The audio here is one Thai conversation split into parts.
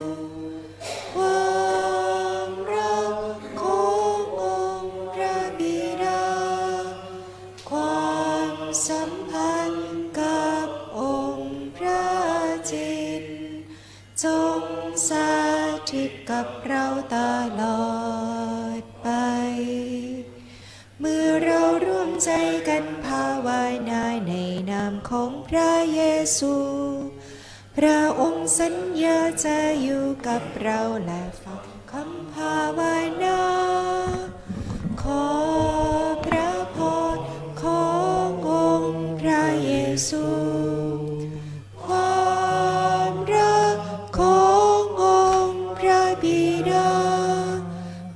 ค กับเราและฟังคำภาวนาขอพระพรขององค์พระเยซูความรักขององค์พระบิดา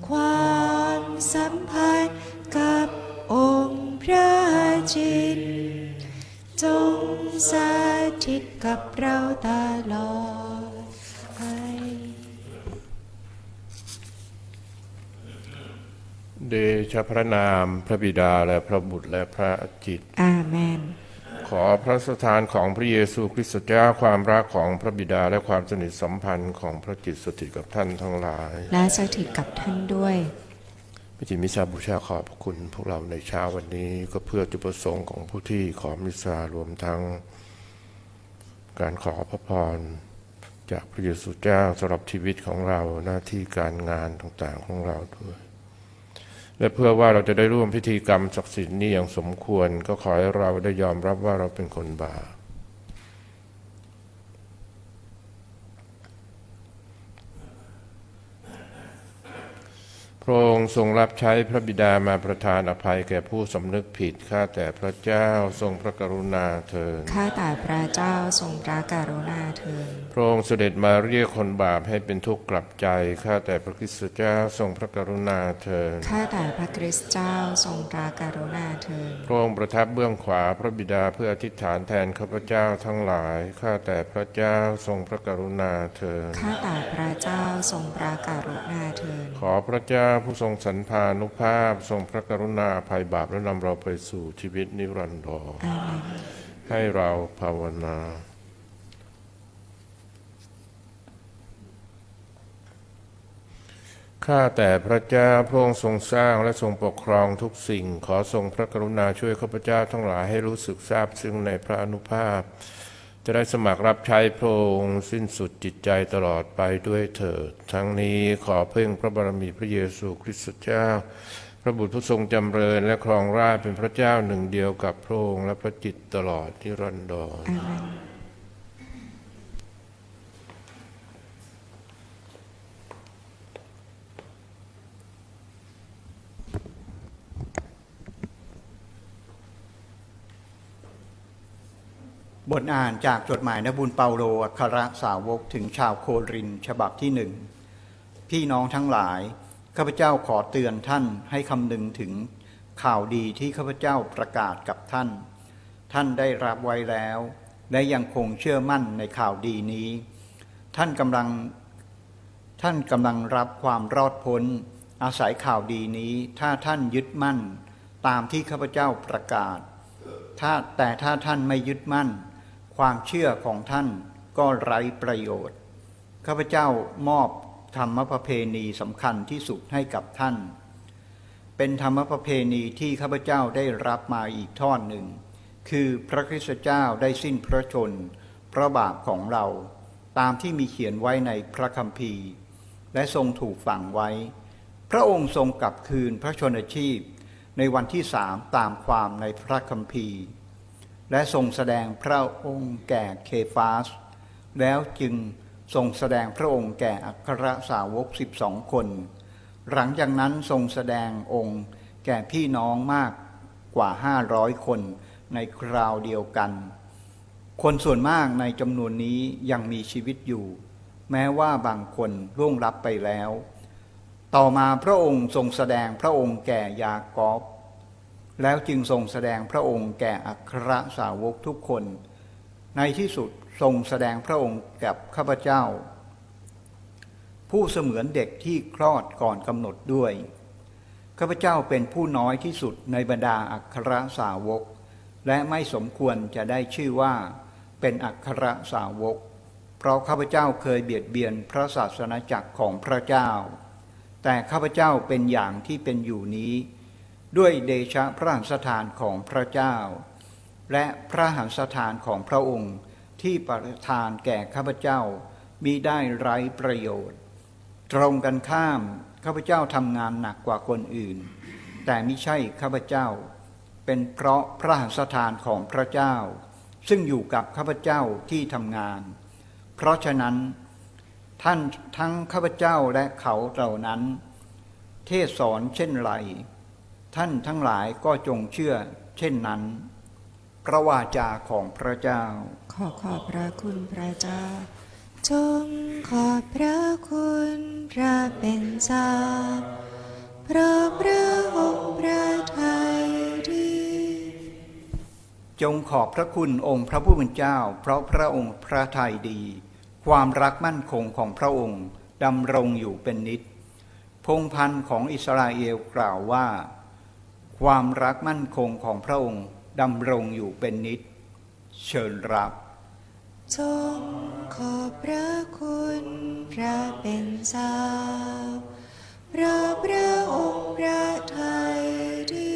ความสัมพันธ์กับองค์พระจิตจงสถิตกับเราตลอดไป เดชะพระนามพระบิดาและพระบุตรและพระจิตรอาเมน ขอพระสถานของพระเยซูคริสต์เจ้าความรักของพระบิดาและความสนิทสัมพันธ์ของพระจิตสถิตกับท่านทั้งหลาย และสถิตกับท่านด้วยพิธีมิชาบูชาขอบพระคุณพวกเราในเช้าวันนี้ก็เพื่อจุดประสงค์ของผู้ที่ขอมิสารวมทั้ง การขอพระพรจากพระเยซูเจ้าสำหรับชีวิตของเราหน้าที่การงานต่างๆของเราด้วย และเพื่อว่าเราจะได้ร่วมพิธีกรรมศักดิ์สิทธิ์นี้อย่างสมควร ก็ขอให้เราได้ยอมรับว่าเราเป็นคนบาป พระองค์ทรงรับใช้พระบิดามาประทานอภัยแก่ผู้สำนึกผิด ข้าแต่พระเจ้าทรงพระกรุณาเถิดข้าแต่พระเจ้าทรงพระกรุณาเถิดพระองค์เสด็จมาเรียกคนบาปให้เป็นทุกข์กลับใจ ข้าแต่พระคริสตเจ้าทรงพระกรุณาเถิดข้าแต่พระคริสต์เจ้าทรงพระกรุณาเถิดพระองค์ประทับเบื้องขวาพระบิดาเพื่ออธิษฐานแทนข้าพเจ้าทั้งหลาย ข้าแต่พระเจ้าทรงพระกรุณาเถิดข้าแต่พระเจ้าทรงพระกรุณาเถิดขอพระเจ้าผู้ทรงสรรพานุภาพ ทรงพระกรุณาภัยบาปและนำเราไปสู่ชีวิตนิรันดรอาเมนให้เราภาวนาข้าแต่พระเจ้าพระองค์ทรงสร้างและทรงปกครองทุกสิ่ง ขอทรงพระกรุณาช่วยข้าพเจ้าทั้งหลายให้รู้สึกซาบซึ้งในพระอนุภาพ จะได้สมัครรับใช้พระองค์สิ้นสุดจิตใจตลอดไปด้วยเถิด ทั้งนี้ขอเพ่งพระบารมีพระเยซูคริสต์เจ้า พระบุตรผู้ทรงจำเริญและครองราชเป็นพระเจ้าหนึ่งเดียวกับพระองค์และพระจิตตลอดที่รันดร อาเมน บทอ่านจากจดหมายนบุญเปาโลอัครสาวกถึงชาวโครินฉบับที่หนึ่ง พี่น้องทั้งหลาย ข้าพเจ้าขอเตือนท่านให้คำนึงถึงข่าวดีที่ข้าพเจ้าประกาศกับท่าน ท่านได้รับไว้แล้ว และยังคงเชื่อมั่นในข่าวดีนี้ ท่านกำลัง ท่านกำลังรับความรอดพ้น อาศัยข่าวดีนี้ ถ้าท่านยึดมั่น ตามที่ข้าพเจ้าประกาศถ้าแต่ถ้าท่านไม่ยึดมั่น ความเชื่อของท่านก็ไร้ประโยชน์ ข้าพเจ้ามอบธรรมประเพณีสำคัญที่สุดให้กับท่าน เป็นธรรมประเพณีที่ข้าพเจ้าได้รับมาอีกทอดหนึ่ง คือพระคริสตเจ้าได้สิ้นพระชน พระบาปของเรา ตามที่มีเขียนไว้ในพระคัมภีร์ และทรงถูกฝังไว้ พระองค์ทรงกลับคืนพระชนชีพ ในวันที่สามตามความในพระคัมภีร์ และทรงแสดงพระองค์แก่เคฟาส แล้วจึงทรงแสดงพระองค์แก่อัครสาวกสิบสองคน หลังจากนั้นทรงแสดงองค์แก่พี่น้องมากกว่าห้าร้อยคนในคราวเดียวกัน คนส่วนมากในจำนวนนี้ยังมีชีวิตอยู่ แม้ว่าบางคนล่วงลับไปแล้ว ต่อมาพระองค์ทรงแสดงพระองค์แก่ยากอบ แล้วจึงทรงแสดงพระองค์แก่อัครสาวกทุกคน ในที่สุดทรงแสดงพระองค์กับข้าพเจ้า ผู้เสมือนเด็กที่คลอดก่อนกำหนดด้วย ข้าพเจ้าเป็นผู้น้อยที่สุดในบรรดาอัครสาวก และไม่สมควรจะได้ชื่อว่าเป็นอัครสาวก เพเพราะข้าพเจ้าเคยเบียดเบียนพระศาสนาจักรของพระเจ้า แต่ข้าพเจ้าเป็นอย่างที่เป็นอยู่นี้ ด้วยเดชะพระหันสถานของพระเจ้า และพระหันสถานของพระองค์ที่ประทานแก่ข้าพเจ้ามีได้ไร้ประโยชน์ ตรงกันข้ามข้าพเจ้าทำงานหนักกว่าคนอื่น แต่ไม่ใช่ข้าพเจ้า เป็นเพราะพระหันสถานของพระเจ้า ซึ่งอยู่กับข้าพเจ้าที่ทำงาน เพราะฉะนั้น ท่านทั้งข้าพเจ้าและเขาเหล่านั้น เทศสอนเช่นไร ท่านทั้งหลายก็จงเชื่อ เช่นนั้น พระวาจาของพระเจ้า ขอขอบพระคุณพระเจ้า จงขอบพระคุณพระเป็นเจ้าเพราะพระองค์พระทัยดีจงขอบพระคุณองค์พระผู้เป็นเจ้า เพราะพระองค์พระทัยดี ความรักมั่นคงของพระองค์ดำรงอยู่เป็นนิจพงศ์พันธ์ของอิสราเอลกล่าวว่า ความรักมั่นคงของพระองค์ดำรงอยู่เป็นนิจ เชิญรับจงขอบพระคุณพระเป็นเจ้าเพราะพระองค์พระทัยดี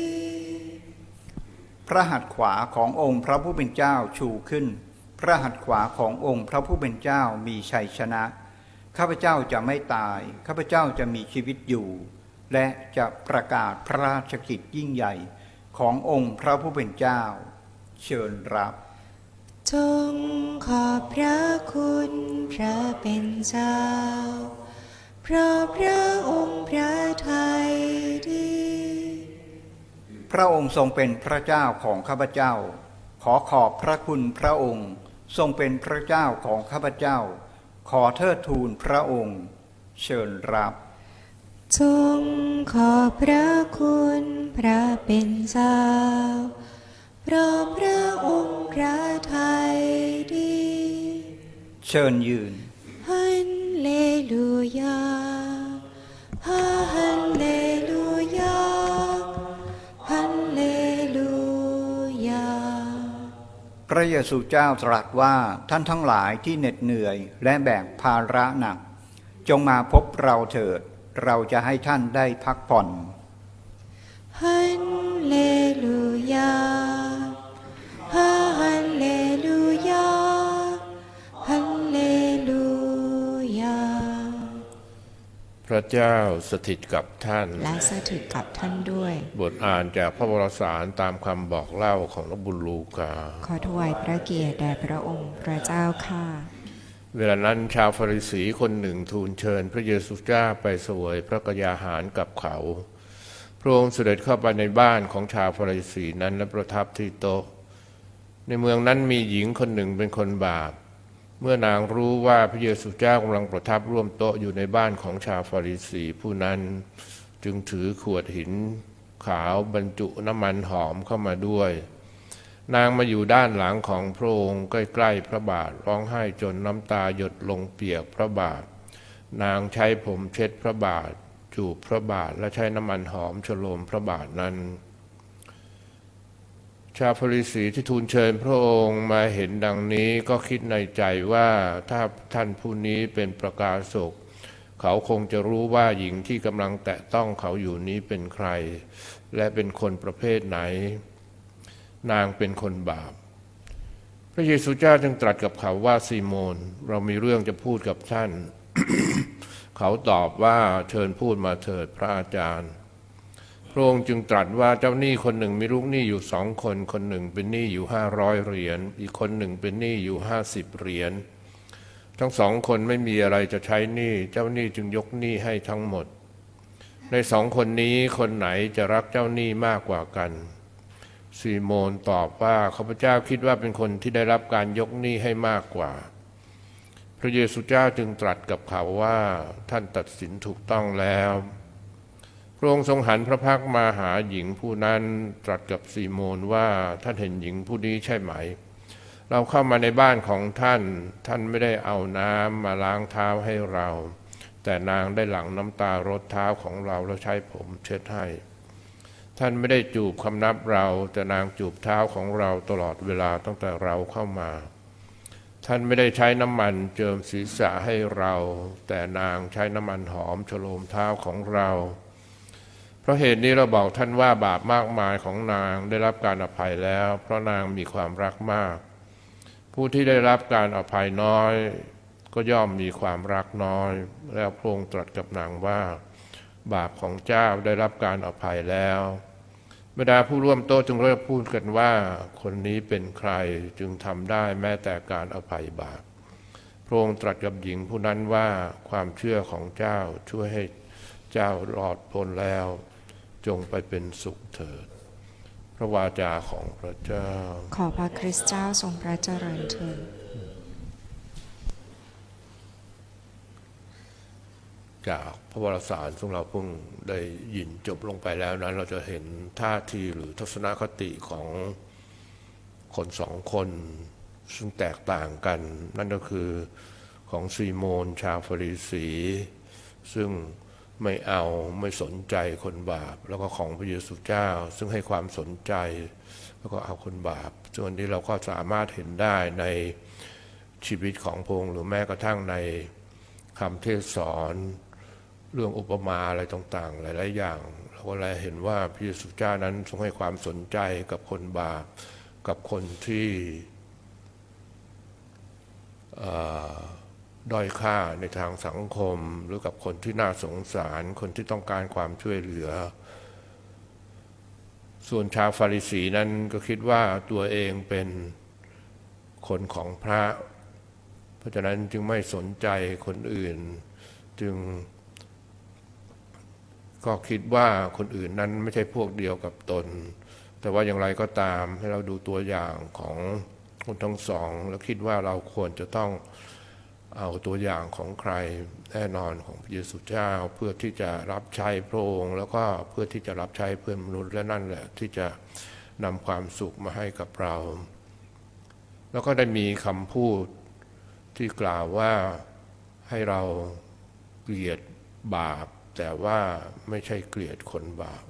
พระหัตถ์ขวาขององค์พระผู้เป็นเจ้าชูขึ้น พระหัตถ์ขวาขององค์พระผู้เป็นเจ้ามีชัยชนะ ข้าพเจ้าจะไม่ตาย ข้าพเจ้าจะมีชีวิตอยู่ และจะประกาศพระราชกิจยิ่งใหญ่ขององค์พระผู้เป็นเจ้า เชิญรับ จงขอบพระคุณพระเป็นเจ้า เพราะพระองค์พระทัยดี พระองค์ทรงเป็นพระเจ้าของข้าพเจ้า ขอขอบพระคุณพระองค์ ทรงเป็นพระเจ้าของข้าพเจ้า ขอเทิดทูนพระองค์ เชิญรับ จงขอบพระคุณพระเป็นเจ้าเพราะพระองค์พระทัยดี เชิญยืนฮัลเลลูยาฮัลเลลูยาฮัลเลลูยาพระเยซูเจ้าตรัสว่าท่านทั้งหลายที่เหน็ดเหนื่อยและแบกภาระหนัก จงมาพบเราเถิด เราจะให้ท่านได้พักผ่อนฮัลเลลูยาฮัลเลลูยาฮัลเลลูยาพระเจ้าสถิตกับท่าน และสถิตกับท่านด้วย บทอ่านจากพระวรสารตามคำบอกเล่าของพระบุญลูกา ขอถวายพระเกียรติแด่พระองค์พระเจ้าค่ะ เวลานั้นชาวฟาริสีคนหนึ่งทูลเชิญ พระเยซูเจ้าไปสวยพระกยาหารกับเขา พระองค์เสด็จเข้าไปในบ้านของชาวฟาริสีนั้นและประทับที่โต๊ะ ในเมืองนั้นมีหญิงคนหนึ่งเป็นคนบาป เมื่อนางรู้ว่าพระเยซูเจ้ากำลังประทับร่วมโต๊ะอยู่ในบ้านของชาวฟาริสีผู้นั้นจึงถือขวดหินขาวบรรจุน้ำมันหอมเข้ามาด้วย นางมาอยู่ด้านหลังของพระองค์ใกล้ๆพระบาทร้องไห้จนน้ำตาหยดลงเปียกพระบาท นางใช้ผมเช็ดพระบาท จูบพระบาทและใช้น้ำมันหอมฉโลมพระบาทนั้น ชาวฟริสีที่ทูลเชิญพระองค์มาเห็นดังนี้ก็คิดในใจว่าถ้าท่านผู้นี้เป็นประกาศกเขาคงจะรู้ว่าหญิงที่กำลังแตะต้องเขาอยู่นี้เป็นใคร และเป็นคนประเภทไหน นางเป็นคนบาป พระเยซูเจ้าจึงตรัสกับเขาว่าซีโมน เรามีเรื่องจะพูดกับท่าน เขาตอบว่าเชิญพูดมาเถิดพระอาจารย์ พระองค์จึงตรัสว่าเจ้าหนี้คนหนึ่งมีลูกหนี้อยู่สองคน คนหนึ่งเป็นหนี้อยู่ห้าร้อยเหรียญ อีกคนหนึ่งเป็นหนี้อยู่ห้าสิบเหรียญ ทั้งสองคนไม่มีอะไรจะใช้หนี้ เจ้าหนี้จึงยกหนี้ให้ทั้งหมด ในสองคนนี้คนไหนจะรักเจ้าหนี้มากกว่ากัน ซีโมนตอบว่าข้าพเจ้าคิดว่าเป็นคนที่ได้รับการยกหนี้ให้มากกว่า พระเยซูเจ้าจึงตรัสกับเขาว่าท่านตัดสินถูกต้องแล้ว พระองค์ทรงหันพระพักมาหาหญิงผู้นั้นตรัสกับซีโมนว่าท่านเห็นหญิงผู้นี้ใช่ไหม เราเข้ามาในบ้านของท่านท่านไม่ได้เอาน้ำมาล้างเท้าให้เรา แต่นางได้หลั่งน้ำตารดเท้าของเราแล้วใช้ผมเช็ดให้ ท่านไม่ได้จูบคำนับเรา แต่นางจูบเท้าของเราตลอดเวลาตั้งแต่เราเข้ามา ท่านไม่ได้ใช้น้ำมันเจิมศีรษะให้เรา แต่นางใช้น้ำมันหอมโฉโลมเท้าของเรา เพราะเหตุนี้เราบอกท่านว่าบาปมากมายของนางได้รับการอภัยแล้ว เพราะนางมีความรักมาก ผู้ที่ได้รับการอภัยน้อย ก็ย่อมมีความรักน้อย แล้วพระองค์ตรัสกับนางว่า บาปของเจ้าได้รับการอภัยแล้ว บรรดาผู้ร่วมโต๊ะจึงเริ่มพูดกันว่าคนนี้เป็นใครจึงทำได้แม้แต่การอภัยบาปพระองค์ตรัสกับหญิงผู้นั้นว่าความเชื่อของเจ้าช่วยให้เจ้ารอดพ้นแล้ว จงไปเป็นสุขเถิด พระวาจาของพระเจ้า ขอพระคริสต์เจ้าทรงพระเจริญเถิด จากพระวรสารซึ่งเราเพิ่งได้ยินจบลงไปแล้วนั้น เราจะเห็นท่าทีหรือทัศนคติของคนสองคน ซึ่งแตกต่างกัน นั่นก็คือของซีโมน ชาวฟริสี ซึ่งไม่เอาไม่สนใจคนบาป แล้วก็ของพระเยซูเจ้า ซึ่งให้ความสนใจ แล้วก็เอาคนบาปส่วนนี้เราก็สามารถเห็นได้ในชีวิตของพงค์หรือแม้กระทั่งในคำเทศสอน เรื่องอุปมาอะไรต่างๆ หลาย ๆ อย่าง เราก็เลยเห็นว่าพระเยซูเจ้านั้นทรงให้ความสนใจกับคนบาปกับคนที่ด้อยค่าในทางสังคม หรือกับคนที่น่าสงสารคนที่ต้องการความช่วยเหลือ ส่วนชาวฟาริสีนั้นก็คิดว่าตัวเองเป็นคนของพระ เพราะฉะนั้นจึงไม่สนใจคนอื่นจึง ก็คิดว่าคนอื่นนั้นไม่ใช่พวกเดียวกับตน แต่ว่าอย่างไรก็ตามให้เราดูตัวอย่างของคนทั้งสอง แล้วคิดว่าเราควรจะต้องเอาตัวอย่างของใครแน่นอนของพระเยซูเจ้า เพื่อที่จะรับใช้พระองค์แล้วก็เพื่อที่จะรับใช้เพื่อนมนุษย์และนั่นแหละที่จะนำความสุขมาให้กับเรา แล้วก็ได้มีคำพูดที่กล่าวว่าให้เราเกลียดบาป แต่ว่าไม่ใช่เกลียดคนบาป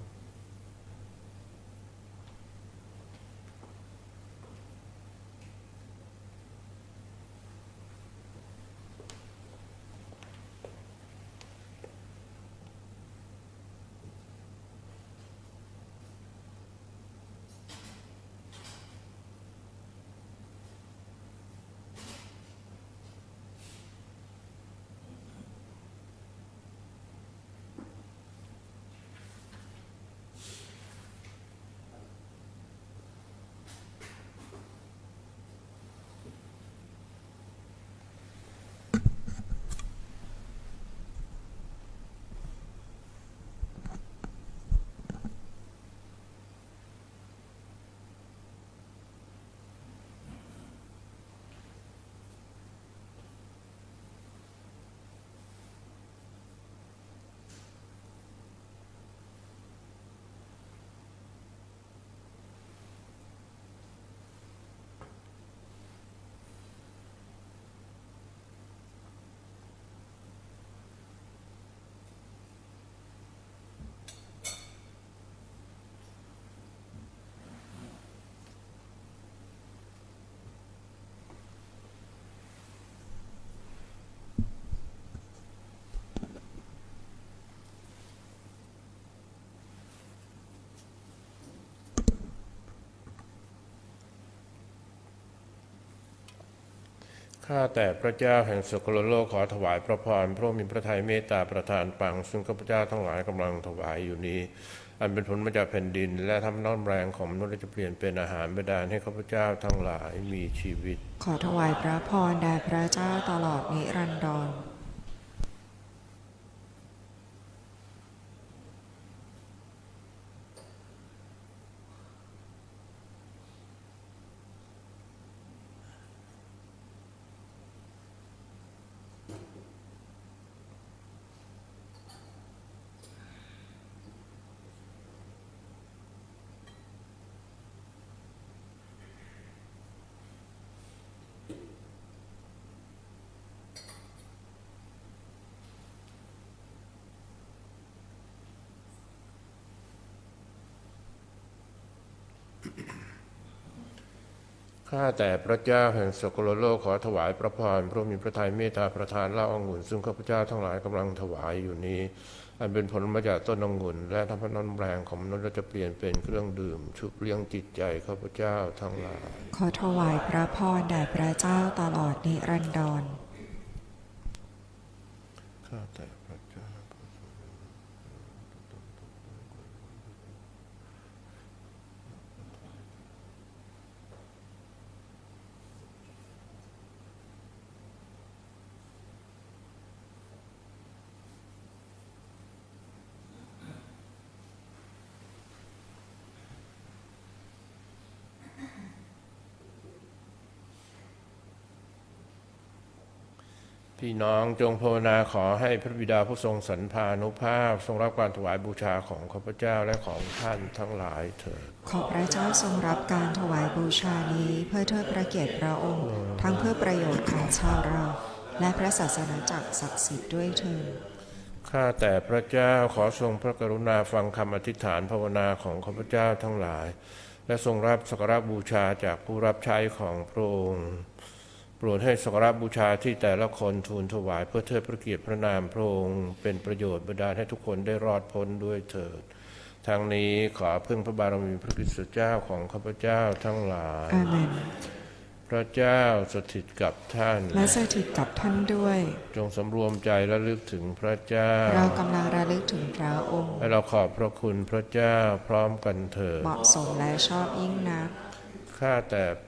ข้าแต่พระเจ้าแห่งสกลโลกขอถวายพระพรพระองค์มีพระทัยเมตตาประทานปัง ซึ่งข้าพเจ้าทั้งหลายกำลังถวายอยู่นี้ อันเป็นผลมาจากแผ่นดิน และทำน้อมแรงของมนุษย์จะเปลี่ยนเป็นอาหารบดานให้ข้าพเจ้าทั้งหลายมีชีวิต ขอถวายพระพรแด่พระเจ้าตลอดนิรันดร ข้าแต่พระเจ้าแห่งสกลโลกขอถวายพระพรพระมีพระทัยเมตตาประทานเล้าองุ่น ซึ่งข้าพเจ้าทั้งหลายกำลังถวายอยู่นี้ อันเป็นผลมาจากต้นองุ่น และทำให้น้ำแรงของมนุษย์เราจะเปลี่ยนเป็นเครื่องดื่ม ชุบเลี้ยงจิตใจข้าพเจ้าทั้งหลาย ขอถวายพระพรแด่พระเจ้าตลอดนิรันดรข้าแต่ พี่น้องจงภาวนาขอให้พระบิดาผู้ทรงสรรพานุภาพ ทรงรับการถวายบูชาของข้าพเจ้าและของท่านทั้งหลายเถิดขอพระเจ้าทรงรับการถวายบูชานี้เพื่อเทิดพระเกียรติพระองค์ ทั้งเพื่อประโยชน์ของชาวเรา และพระศาสนาจักรศักดิ์สิทธิ์ด้วยเถิดข้าแต่พระเจ้าขอทรงพระกรุณาฟังคำอธิษฐานภาวนาของข้าพเจ้าทั้งหลาย และทรงรับสักการะบูชาจากผู้รับใช้ของพระองค์ โปรดให้สักการะบูชาที่แต่ละคนทูลถวายเพื่อเทิดพระเกียรติพระนามพระองค์เป็นประโยชน์บรรดาลให้ทุกคนได้รอดพ้นด้วยเถิดทางนี้ขอพึ่งพระบารมีพระคริสต์เจ้าของข้าพเจ้าทั้งหลาย อาเมน พระเจ้าสถิตกับท่าน และสถิตกับท่านด้วย จงสำรวมใจและลึกถึงพระเจ้า เรากำลังระลึกถึงพระองค์ ให้เราขอบพระคุณพระเจ้าพร้อมกันเถิด เหมาะสมและชอบยิ่งนัก ข้าแต่พ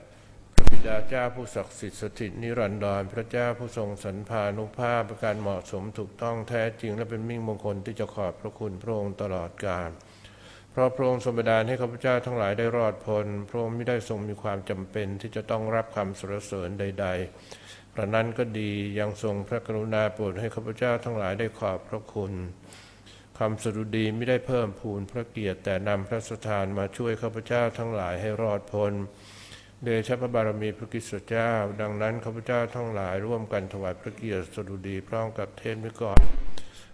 ระบิดาเจ้าผู้ศักดิ์สิทธิ์สถิตนิรันดรพระเจ้าผู้ทรงสรรพานุภาพประการเหมาะสมถูกต้องแท้จริงและเป็นมิ่งมงคลที่จะขอบพระคุณพระองค์ตลอดกาลเพราะพระองค์ทรงบันดาลให้ข้าพเจ้าทั้งหลายได้รอดพ้นพระองค์ไม่ได้ทรงมีความจำเป็นที่จะต้องรับคำสรรเสริญใดๆพระนั้นก็ดียังทรงพระกรุณาโปรดให้ข้าพเจ้าทั้งหลายได้ขอบพระคุณคำสดุดีไม่ได้เพิ่มพูนพระเกียรติแต่นำพระสถานมาช่วยข้าพเจ้าทั้งหลายให้รอดพ้น เดชะพระบารมีพระกริสตเจ้า ดังนั้นข้าพเจ้าทั้งหลายร่วมกันถวายพระเกียรติสดุดีพร้อมกับเทศนิกร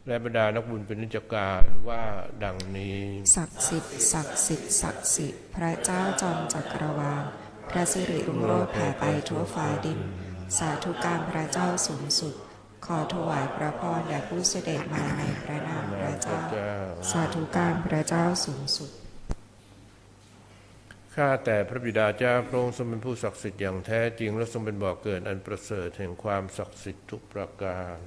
และบรรดานักบุญเป็นนิจการว่าดังนี้ ศักดิ์สิทธิ์ศักดิ์สิทธิ์ศักดิ์สิทธิ์พระเจ้าจอมจักรวาลพระสิริรุ่งโรจน์แผ่ไปทั่วฟ้าดิน สาธุการพระเจ้าสูงสุด ขอถวายพระพรแด่ผู้เสด็จมาในพระนามพระเจ้า สาธุการพระเจ้าสูงสุด ข้าแต่พระบิดาเจ้าพระองค์ทรงเป็นผู้ศักดิ์สิทธิ์อย่างแท้จริง และทรงเป็นบ่อกเกิดอันประเสริฐแห่งความศักดิ์สิทธิ์ทุกประการ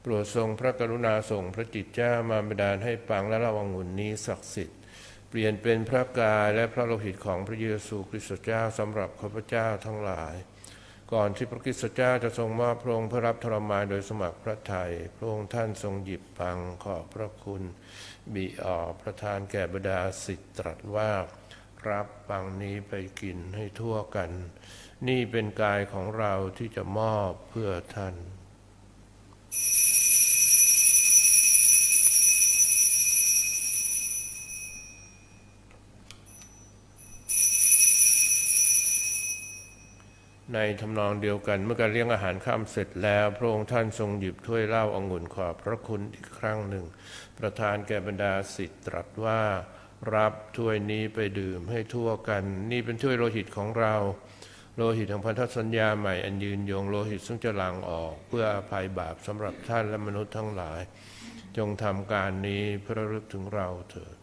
โปรดทรงพระกรุณาส่งพระจิตเจ้ามาบันดาลให้ปังและระวังหุ่นนี้ศักดิ์สิทธิ์เปลี่ยนเป็นพระกายและพระโลหิตของพระเยซูคริสต์เจ้าสำหรับข้าพเจ้าทั้งหลาย ก่อนที่พระคริสต์เจ้าจะทรงมอบพระองค์เพื่อรับทรมานโดยสมัครพระทัยพระองค์ท่านทรงหยิบปังขอบพระคุณ บิออกประทานแก่บรรดาสิทธิ์ตรัสว่า รับปังนี้ไปกินให้ทั่วกัน นี่เป็นกายของเราที่จะมอบเพื่อท่านในทำนองเดียวกันเมื่อการเลี้ยงอาหารข้ามเสร็จแล้ว พระองค์ท่านทรงหยิบถ้วยเหล้าองุ่นขอบพระคุณอีกครั้งหนึ่ง ประทานแก่บรรดาสิทธิ์ตรัสว่า รับถ้วยนี้ไปดื่มให้ทั่วกัน นี่เป็นถ้วยโลหิตของเรา โลหิตของพันธสัญญาใหม่อันยืนยงโลหิตซึ่งจะหลั่งออก เพื่ออภัยบาปสำหรับท่านและมนุษย์ทั้งหลาย จงทำการนี้เพื่อระลึกถึงเราเถิด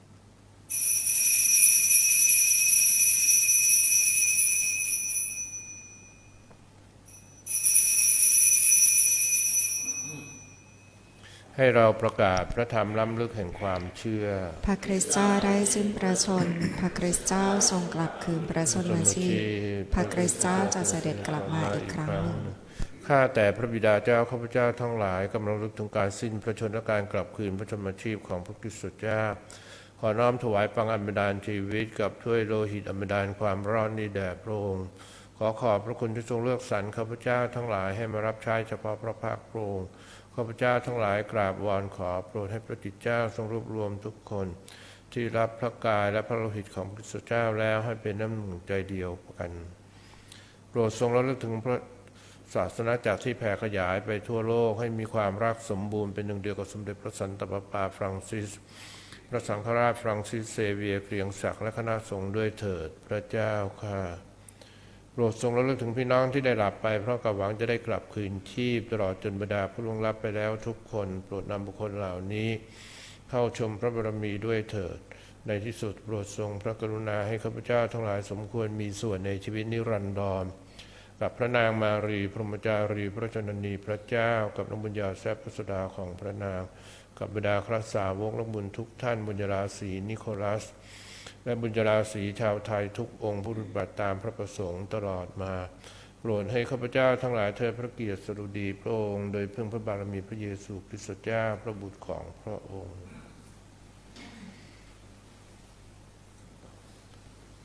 ให้เราประกาศพระธรรมล้ำลึกแห่งความเชื่อ พระคริสต์เจ้าได้สิ้นประชน พระคริสต์เจ้าทรงกลับคืนประชนมาชีพพระคริสต์เจ้าจะเสด็จกลับมาอีกครั้งหนึ่งข้าแต่พระบิดาเจ้าข้าพเจ้าทั้งหลายกำลังรึกถึงการสิ้นพระชนและการกลับคืนพระชนมาชีพของพระคริสต์เจ้า ขอน้อมถวายปังอันบรรดาลชีวิตกับถ้วยโลหิตอันบรรดาลความรอดนี้แด่พระองค์ขอขอบพระคุณที่ทรงเลือกสรรข้าพเจ้าทั้งหลายให้มารับใช้เฉพาะพระภาคพระองค์ ข้าพเจ้าทั้งหลายกราบวอนขอโปรดให้พระจิตเจ้าทรงรวบรวมทุกคน ที่รับพระกายและพระโลหิตของพระเจ้าแล้วให้เป็นน้ำหนึ่งใจเดียวกัน โปรดทรงระลึกถึงพระศาสนาจักที่แผ่ขยายไปทั่วโลกให้มีความรักสมบูรณ์เป็นหนึ่งเดียวกับสมเด็จพระสันตะปาปาฟรังซิส พระสังฆราชฟรังซิสเซเวียเกรียงศักดิ์และคณะสงฆ์ด้วยเถิด พระเจ้าค่ะ โปรดทรงระลึกถึงพี่น้องที่ได้หลับไป เพราะกับหวังจะได้กลับคืนชีพตลอดจนบรรดาผู้ล่วงลับไปแล้วทุกคนโปรดนำบุคคลเหล่านี้ เข้าชมพระบารมีด้วยเถิด ในที่สุดโปรดทรงพระกรุณาให้ข้าพเจ้าทั้งหลายสมควรมีส่วนในชีวิตนิรันดรกับพระนางมารีพรหมจารีพระชนนีพระเจ้า กับนบุญญาแซบพระสดาของพระนาง กับบรรดาครสาวกและบุญทุกท่านบุญญาราศีนิโคลัส และบุญราศีชาวไทยทุกองค์ผู้ปฏิบัติตามพระประสงค์ตลอดมาโปรดให้ข้าพเจ้าทั้งหลายเทิดพระเกียรติสดุดีพระองค์โดยพึ่งพระบารมีพระเยซูคริสต์เจ้าพระบุตรของพระองค์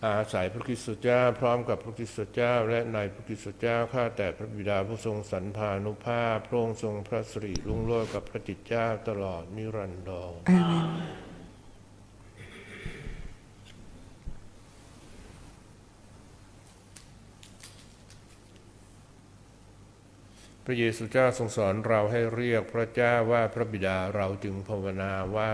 อาศัยพระคริสต์เจ้าพร้อมกับพระคริสต์เจ้า และในพระคริสต์เจ้าข้าแต่พระบิดาผู้ทรงสรรพานุภาพพระองค์ทรงพระสิริรุ่งโรจน์กับพระจิตเจ้าตลอดนิรันดร อาเมน พ ระเยซูเจ้าทรงสอนเราให้เรียกพระเจ้าว่าพระบิดาเราจึงภาวนาว่า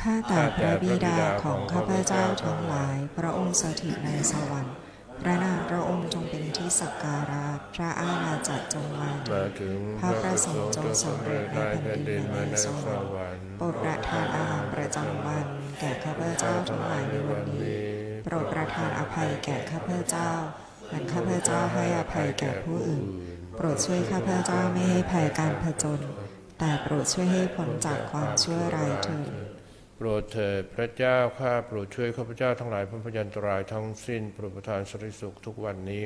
ข้าแต่พระบิดาของข้าพเจ้าทั้งหลาย พระองค์สถิตในสวรรค์พระนามพระองค์จงเป็นที่สักการะพระอาณาจักรจงมาเถิมาดถึงพระประสงค์จงสำเร็จในแผ่นดินและในสวรรค์วรรค์โปรดประทานอาหารประจำวัน แก่ข้าพเจ้าทั้งหลายในวันนี้โปรดประทานอภัยแก่ข้าพเจ้าเหมือนข้าพเจ้าให้อภัยแก่ผู้อื่น โปรดช่วยข้าพเจ้าไม่ให้ภัยการผจญแต่โปรดช่วยให้พ้นจากความชั่วร้ายเถิดโปรดเถิดพระเจ้าข้าโปรดช่วยข้าพเจ้าทั้งหลายพ้นพยันตรายทั้งสิ้นโปรดประทานสริสุขทุกวันนี้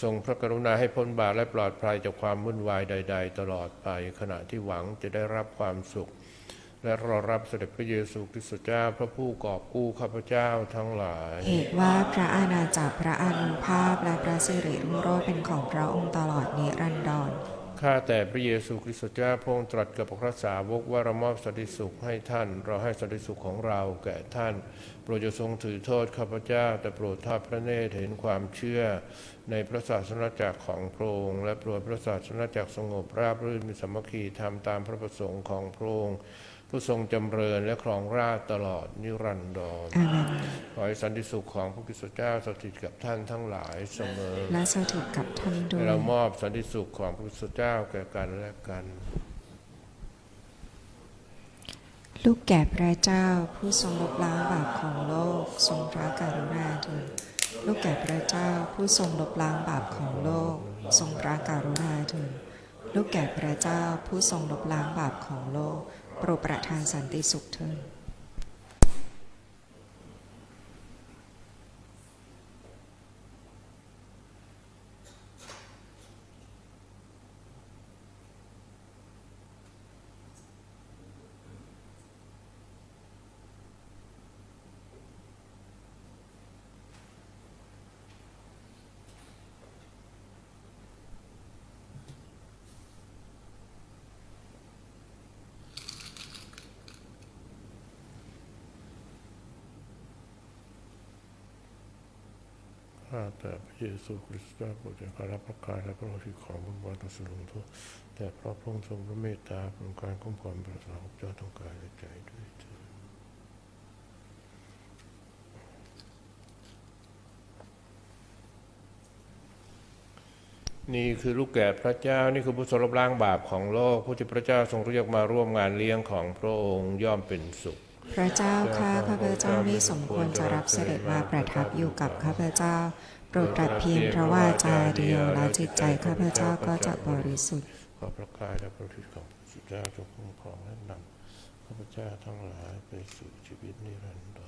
ทรงพระกรุณาให้พ้นบาปและปลอดภัยจากความวุ่นวายใด ๆ ตลอดไป ขณะที่หวังจะได้รับความสุข และรอรับเสด็จพระเยซูคริสต์เจ้าพระผู้กอบกู้ข้าพเจ้าทั้งหลาย เหตุว่าพระอาณาจักรพระอานุภาพและพระสิริรุ่งโรจน์เป็นของพระองค์ตลอดนิรันดรข้าแต่พระเยซูคริสต์เจ้าพระองค์ตรัสกับพระสาวกว่าเรามอบสันติสุขให้ท่าน เราให้สันติสุขของเราแก่ท่าน โปรดจะทรงถือโทษข้าพเจ้า แต่โปรดทอดพระเนตรเห็นความเชื่อ ในพระศาสนาจักรของพระองค์และโปรดพระศาสนาจักรสงบราบรื่นมีสามัคคีทำตามพระประสงค์ของพระองค์ ผู้ทรงจำเริญและครองราชย์ตลอดนิรันดรอาเมนขอให้สันติสุขของพระคริสต์เจ้าสถิตกับท่านทั้งหลายเสมอ และสถิตกับท่านด้วให้ยเรามอบสันติสุขของพระคริสต์เจ้าแก่กันและกัน ลูกแก่พระเจ้าผู้ทรงลบล้างบาปของโลกทรงพระกรุณาเถิดลูกแก่พระเจ้าผู้ทรงลบล้างบาปของโลก ทรงพระกรุณาเถิดลูกแก่พระเจ้าผู้ทรงลบล้างบาปของโลก โปรดประทานสันติสุขเถิด ข้าแต่พระเยซูคริสต์เจ้าโปรดจงรับประกายและพระโลหิตของบุญบาลต่อสลงโทษแต่พระพระองค์ทรงพระเมตตาเป็นการคุ้มครองประสาทเจ้าต้องกายและใจด้วยเถิดนี่คือลูกแกะพระเจ้านี่คือผู้ทรงลบล้างบาปของโลก ผู้ที่พระเจ้าทรงเรียกมาร่วมงานเลี้ยงของพระองค์ย่อมเป็นสุข พระเจ้าข้าข้าพเจ้าไม่สมควรจะรับเสด็จมาประทับอยู่กับข้าพเจ้า โปรดตรัสเพียงพระวาจาเดียวและจิตใจข้าพเจ้าก็จะบริสุทธิ์ขอพระกายและพระฤทธิ์ของพระสุเจ้าจงคุ้มครองและนำข้าพเจ้าทั้งหลายไปสู่ชีวิตนิรันดร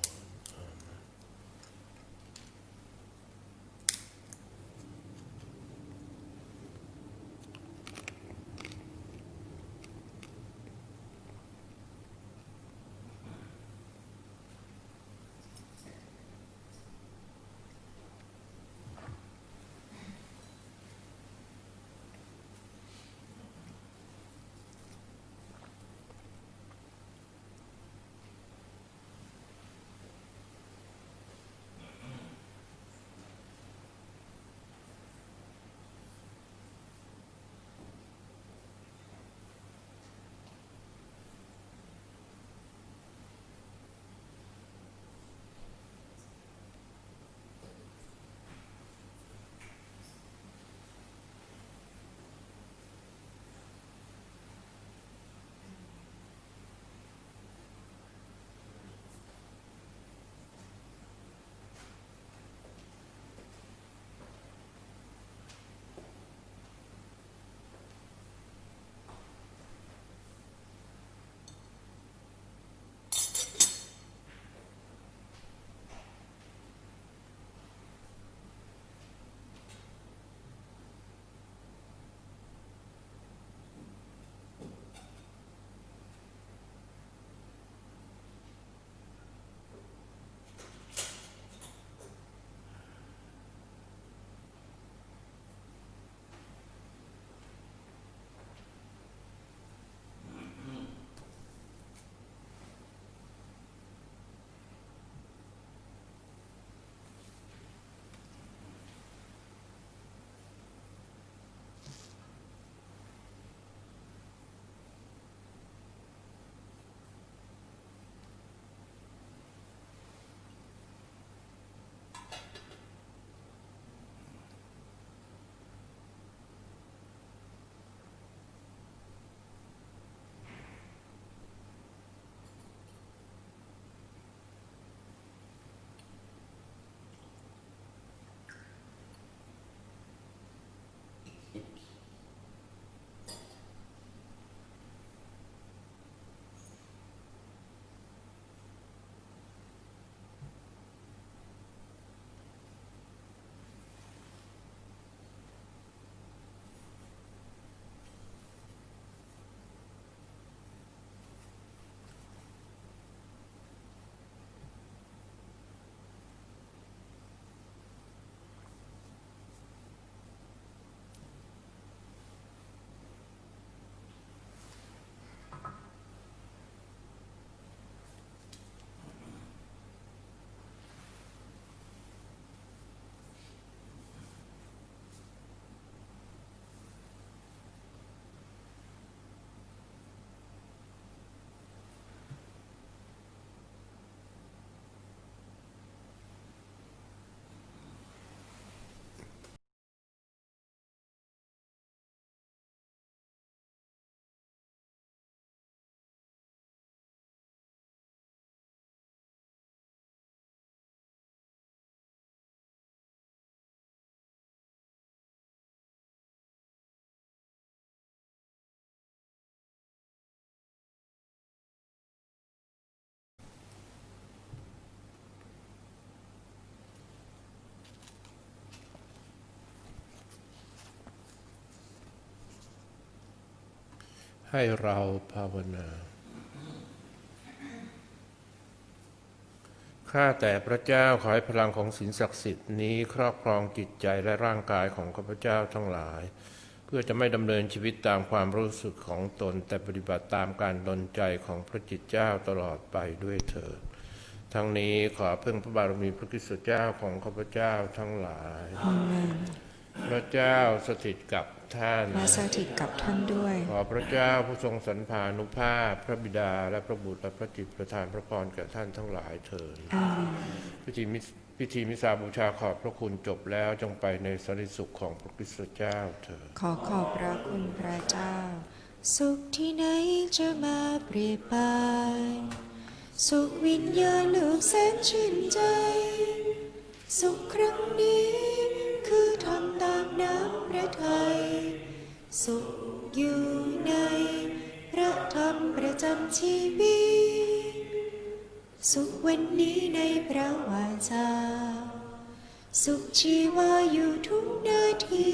ให้เราภาวนา ข้าแต่พระเจ้าขอให้พลังของศีลศักดิ์สิทธิ์นี้ครอบครองจิตใจและร่างกายของข้าพเจ้าทั้งหลาย เพื่อจะไม่ดำเนินชีวิตตามความรู้สึกของตน แต่ปฏิบัติตามการดลใจของพระจิตเจ้าตลอดไปด้วยเถิดทั้งนี้ขอเพึ่งพระบารมีพระคริสต์เจ้าของข้าพเจ้าทั้งหลาย พระเจ้าสถิตกับท่านและสถิตกับท่านด้วย ขอพระเจ้าผู้ทรงสรรพานุภาพ พระบิดาและพระบุตรและพระจิตประทานพระพรแก่ท่านทั้งหลายเถิดอาเมนพิธีมิสพิธีมิสาบูชาขอบพระคุณจบแล้วจงไปในสริสุขของพระคริสต์เจ้าเถิดขอขอบพระคุณพระเจ้า สุขที่ไหนจะมาเปรียบปานสุขวิญญาณลูกแสนชื่นใจ สุขครั้งนี้ ชีวิต สุขวันนี้ในพระวาจา สุขชีวาอยู่ทุกนาที